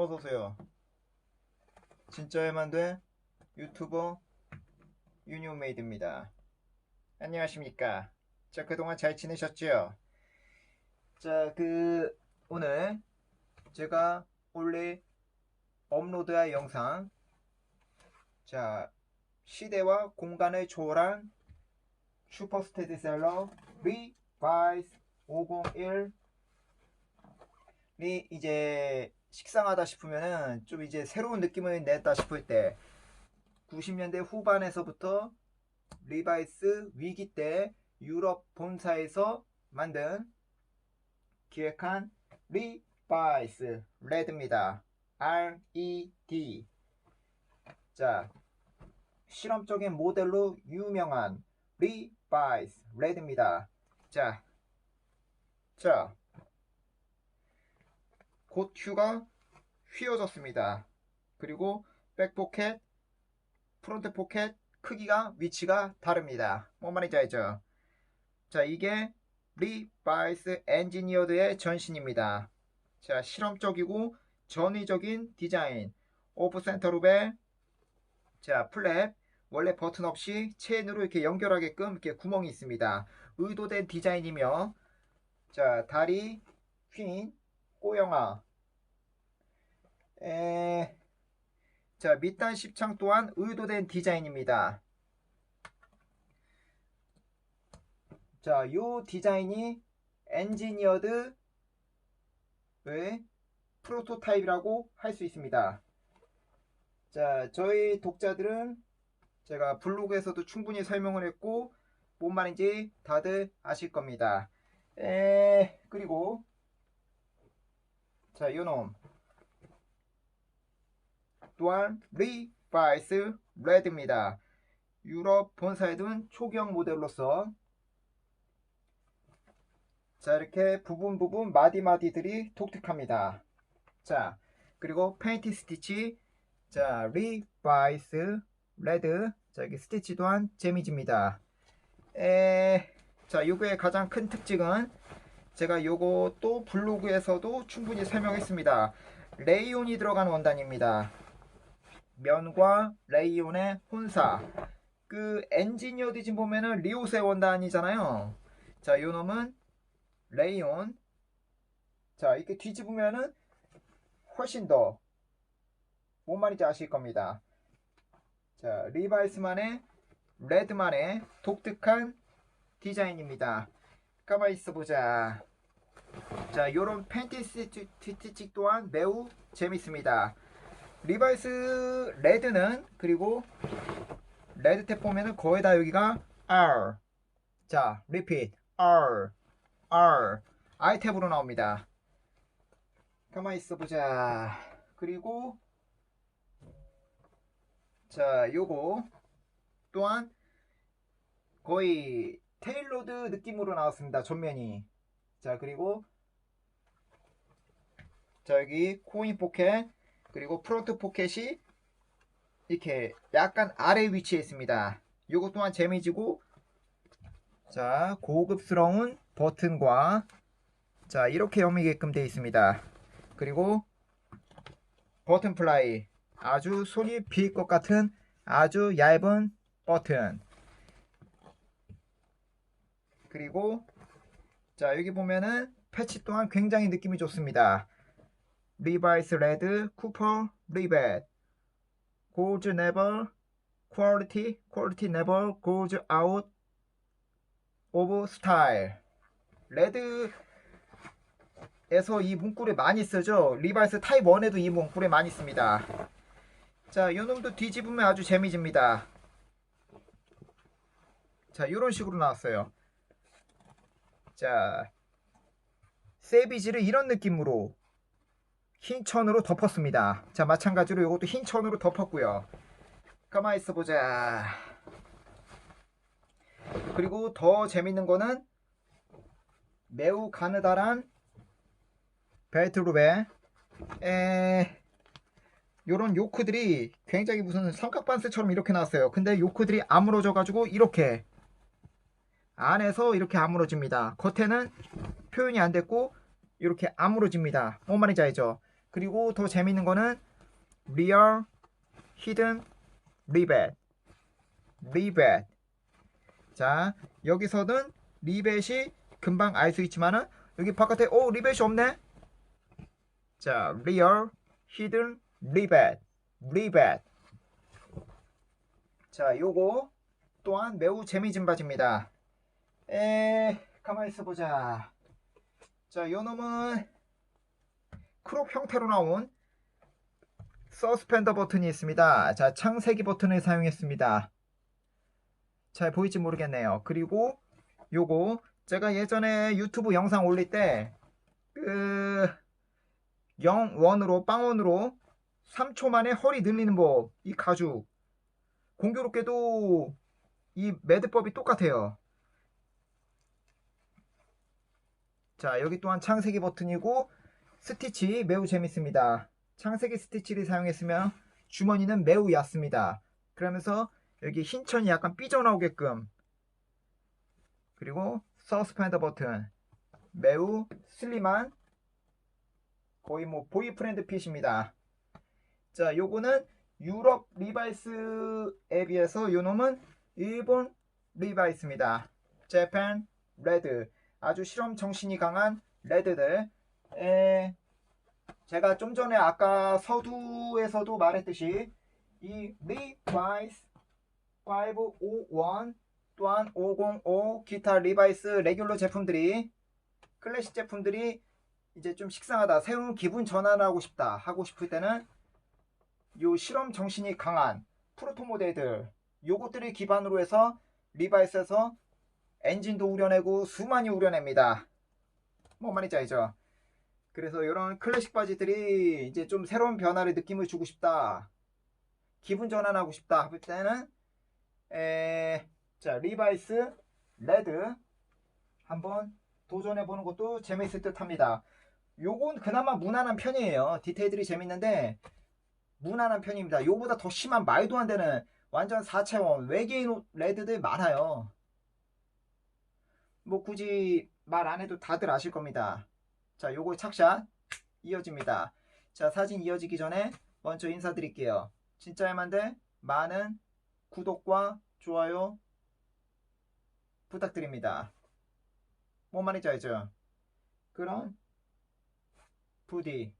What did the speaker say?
어서오세요. 진짜에만 돼 유튜버 유니온메이드입니다. 안녕하십니까. 자, 그동안 잘 지내셨죠? 자, 그, 오늘 제가 원래 업로드할 영상, 자, 시대와 공간을 초월한 슈퍼스테디셀러 리바이스 501이 이제 식상하다 싶으면은 좀 이제 새로운 느낌을 냈다 싶을 때 90년대 후반에서부터 리바이스 위기 때 유럽 본사에서 만든 기획한 리바이스 레드입니다. R-E-D 자 실험적인 모델로 유명한 리바이스 레드입니다. 자, 자, 곧 휴가 휘어졌습니다. 그리고 백 포켓, 프론트 포켓 크기가 위치가 다릅니다. 뭔 말인지 알죠? 자, 이게 리바이스 엔지니어드의 전신입니다. 자, 실험적이고 전위적인 디자인. 오프 센터 룹에 자, 플랩 원래 버튼 없이 체인으로 이렇게 연결하게끔 이렇게 구멍이 있습니다. 의도된 디자인이며 자, 다리 휜 꼬영아 에... 자, 밑단 십창 또한 의도된 디자인입니다. 자, 요 디자인이 엔지니어드 의 프로토타입이라고 할 수 있습니다. 자, 저희 독자들은 제가 블로그에서도 충분히 설명을 했고 뭔 말인지 다들 아실 겁니다. 에, 그리고 자, 요놈 또한 리바이스 레드입니다. 유럽 본사에 둔 초경 모델로서 자 이렇게 부분 부분 마디마디들이 독특합니다. 자 그리고 페인트 스티치 자 리바이스 레드 자 여기 스티치 또한 재미집니다. 에, 자 요거의 가장 큰 특징은 제가 또 블로그에서도 충분히 설명했습니다. 레이온이 들어간 원단입니다. 면과 레이온의 혼사. 그 엔지니어 디진 보면은 리오세 원단이잖아요. 자, 요 놈은 레이온. 자, 이렇게 뒤집으면은 훨씬 더 뭔 말인지 아실 겁니다. 자, 리바이스만의 레드만의 독특한 디자인입니다. 가만히 있어 보자. 자, 요런 팬티 스티치 또한 매우 재밌습니다. 리바이스 레드는 그리고 레드 탭 보면은 거의 다 여기가 R. 자 repeat R. R. I 탭으로 나옵니다. 가만히 있어 보자. 그리고 자 요거 또한 거의 테일로드 느낌으로 나왔습니다 전면이 자 그리고 자 여기 코인 포켓 그리고 프론트 포켓이 이렇게 약간 아래 위치에 있습니다. 이것 또한 재미지고 자 고급스러운 버튼과 자 이렇게 여미게끔 되어 있습니다. 그리고 버튼 플라이 아주 손이 비일 것 같은 아주 얇은 버튼 그리고 자 여기 보면은 패치 또한 굉장히 느낌이 좋습니다. 리바이스 레드 쿠퍼 리벳. goes never quality quality never goes out of style 레드에서 이 문구를 많이 쓰죠. 리바이스 타입 1에도 이 문구를 많이 씁니다. 자 요놈도 뒤집으면 아주 재미집니다. 자 이런 식으로 나왔어요 자 세비지를 이런 느낌으로 흰 천으로 덮었습니다. 자, 마찬가지로 이것도 흰 천으로 덮었고요. 가만히 있어 보자. 그리고 더 재밌는 거는 매우 가느다란 벨트룹에 에 요런 요크들이 굉장히 무슨 삼각반스처럼 이렇게 나왔어요. 근데 요크들이 아물어져 가지고 이렇게 안에서 이렇게 아물어집니다. 겉에는 표현이 안 됐고 이렇게 아물어집니다. 뭔 말인지 알죠? 그리고 더 재밌는 거는 real, hidden, rebate. rebate. 자, 여기서는 리벳이 금방 알 수 있지만은 여기 바깥에 오 리벳이 없네. 자, real, hidden, rebate. rebate. 자, 요거 또한 매우 재미진 바지입니다. 에, 가만히 있어 보자. 자, 요 놈은 크롭 형태로 나온 서스펜더 버튼이 있습니다. 자, 창세기 버튼을 사용했습니다. 잘 보일지 모르겠네요. 그리고 요거 제가 예전에 유튜브 영상 올릴 때 그 0원으로 빵원으로 3초 만에 허리 늘리는 법 이 가죽 공교롭게도 이 매듭법이 똑같아요. 자 여기 또한 창세기 버튼이고 스티치 매우 재밌습니다. 창세기 스티치를 사용했으면 주머니는 매우 얕습니다. 그러면서 여기 흰 천이 약간 삐져나오게끔 그리고 서스펜더 버튼 매우 슬림한 거의 뭐 보이프렌드 핏입니다. 자 요거는 유럽 리바이스에 비해서 요 놈은 일본 리바이스입니다. 재팬 레드 아주 실험 정신이 강한 레드들. 에, 제가 좀 전에 아까 서두에서도 말했듯이 이 리바이스 551 또한 505 기타 리바이스 레귤러 제품들이 클래식 제품들이 이제 좀 식상하다 새로운 기분 전환을 하고 싶다 하고 싶을 때는 요 실험 정신이 강한 프로토 모델들 요것들을 기반으로 해서 리바이스에서 엔진도 우려내고 수많이 우려냅니다. 뭐 말인지 알죠? 그래서 이런 클래식 바지들이 이제 좀 새로운 변화를 느낌을 주고 싶다. 기분 전환하고 싶다. 할 때는 에, 자 리바이스 레드 한번 도전해 보는 것도 재미있을 듯 합니다. 요건 그나마 무난한 편이에요. 디테일들이 재밌는데 무난한 편입니다. 요보다 더 심한 말도 안 되는 완전 4차원 외계인 옷 레드들 많아요 뭐 굳이 말 안 해도 다들 아실 겁니다 자 요거 착샷 이어집니다 자 사진 이어지기 전에 먼저 인사드릴게요 진짜 할만데 많은 구독과 좋아요 부탁드립니다. 뭔 말인지 알죠? 그럼 부디